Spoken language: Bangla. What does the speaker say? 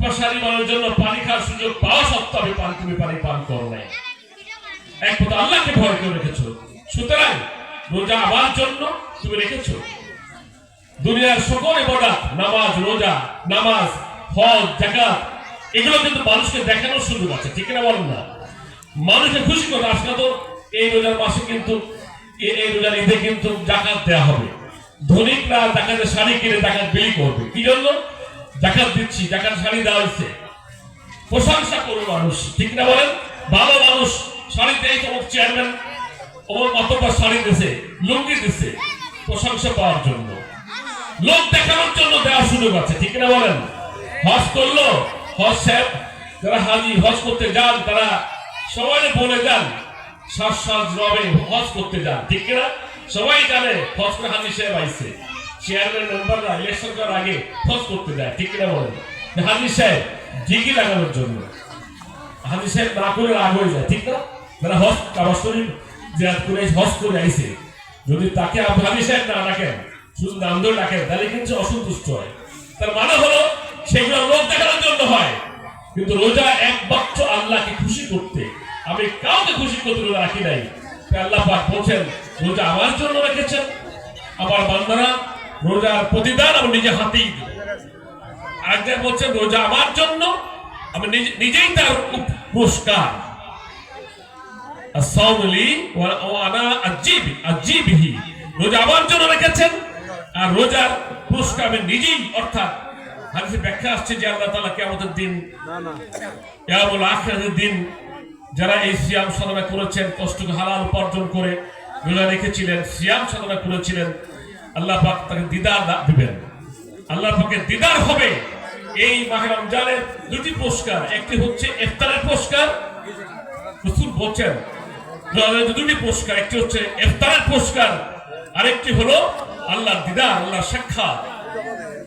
প্রসারী মানুষের জন্য পানি খাওয়ার সুযোগ পাওয়া সত্ত্বেও আমি পানি তুমি পানি পান করো নাই এক কথা আল্লাহকে ভয় করে রেখেছো। সুতরাং রোজা আমার জন্য তুমি রেখেছো। দুনিয়ার সকল ইবাদত, নামাজ, রোজা, নামাজ, হজ জাকাত এগুলো কিন্তু মানুষকে দেখানোর সুযোগ আছে, ঠিক না বলেন না? মানুষকে খুশি করে আজকে তো, এই রোজার মাসে কিন্তু এই রোজার ঈদে কিন্তু জাকাত দেওয়া হবে। ধনিকরা জাকাতের শাড়ি কিনে জাকাত বিলি করবে। কি জন্য? জাকাত দিচ্ছি, জাকাত শাড়ি দেওয়া হয়েছে। প্রশংসা করবে মানুষ, ঠিক না বলেন? ভালো মানুষ শাড়ি দেয় তোমার চেয়ারম্যান ওর অতবার শাড়ি দিছে, লুঙ্গি দিছে, প্রশংসা পাওয়ার জন্য। লোক দেখানোর জন্য দেওয়ার সুযোগ আছে, ঠিক না বলেন? হজ করল, হজ সাহেব যারা হাজি হজ করতে যান, তারা সবাই বলে যান শ্বাস শ্বাস রবে, হজ করতে যান, ঠিক না সবাই জানে, হজ করে হাজি সাহেব আইছে। চেয়ারম্যান মেম্বাররা ইলেকশন করার আগে হজ করতে যায় ঠিক না বলেন? হাজি সাহেব জিগি লাগানোর জন্য। হাজি সাহেব না করে রাগ হয়ে যায়, ঠিক না যারা হজ কাবা শরীফ জিয়াদ করে হজ করে আইছে। যদি তাকে আপনি হাজি সাহেব না ডাকেন, শুধু নাম ধরে ডাকেন, তাহলে কিন্তু অসন্তুষ্ট হয়। তার মানে হলো, সেগুলো লোক দেখানোর জন্য হয়। কিন্তু রোজা একমাত্র আল্লাহকে খুশি করতে, আমি কাউকে খুশি করতে রোজা রাখি নাই। আল্লাহ পাক বলছেন, রোজা আমার জন্য রেখেছেন। আমার বান্দারা রোজার প্রতিদান আমি নিজে হাতেই দেব। আরেকজন বলছেন রোজা আমার জন্য, আমি নিজেই তার পুরস্কার। রোজা আমার জন্য রেখেছেন, আর রোজার পুরস্কার আমি নিজেই, অর্থাৎ হাদিসে ব্যাখ্যা আসছে যে আল্লাহ কিয়ামতের দিন আখিরাতের দিন যারা এই সিয়াম সাধনা করেছেন, কষ্টকে হালাল উপার্জন করে রোজা রেখেছিলেন, সিয়াম সাধনা করেছিলেন আল্লাহ পাক তাকে দিদার দিবেন। আল্লাহ পাকের দিদার হবে এই মাহে রমজানের দুটি পুরস্কার। একটি হচ্ছে ইফতারের পুরস্কার। রসুল বলছেন দুটি পুরস্কার, একটি হচ্ছে ইফতারের পুরস্কার, আরেকটি হলো আল্লাহ দিদার আল্লাহ সাক্ষাৎ।